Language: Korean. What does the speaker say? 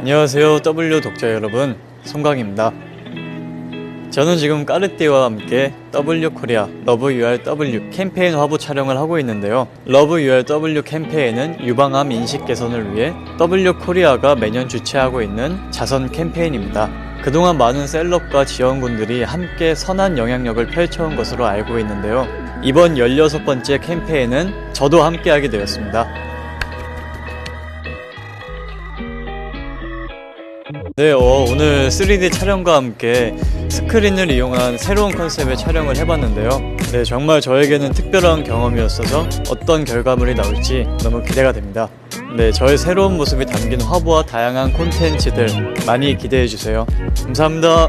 안녕하세요 W 독자 여러분. 송강입니다. 저는 지금 까르띠와 함께 W 코리아 러브 URW 캠페인 화보 촬영을 하고 있는데요. 러브 URW 캠페인은 유방암 인식 개선을 위해 W 코리아가 매년 주최하고 있는 자선 캠페인입니다. 그동안 많은 셀럽과 지원군들이 함께 선한 영향력을 펼쳐온 것으로 알고 있는데요. 이번 16번째 캠페인은 저도 함께하게 되었습니다 네, 어, 오늘 3D 촬영과 함께 스크린을 이용한 새로운 컨셉의 촬영을 해봤는데요. 네, 정말 저에게는 특별한 경험이었어서 어떤 결과물이 나올지 너무 기대가 됩니다. 네, 저의 새로운 모습이 담긴 화보와 다양한 콘텐츠들 많이 기대해주세요. 감사합니다.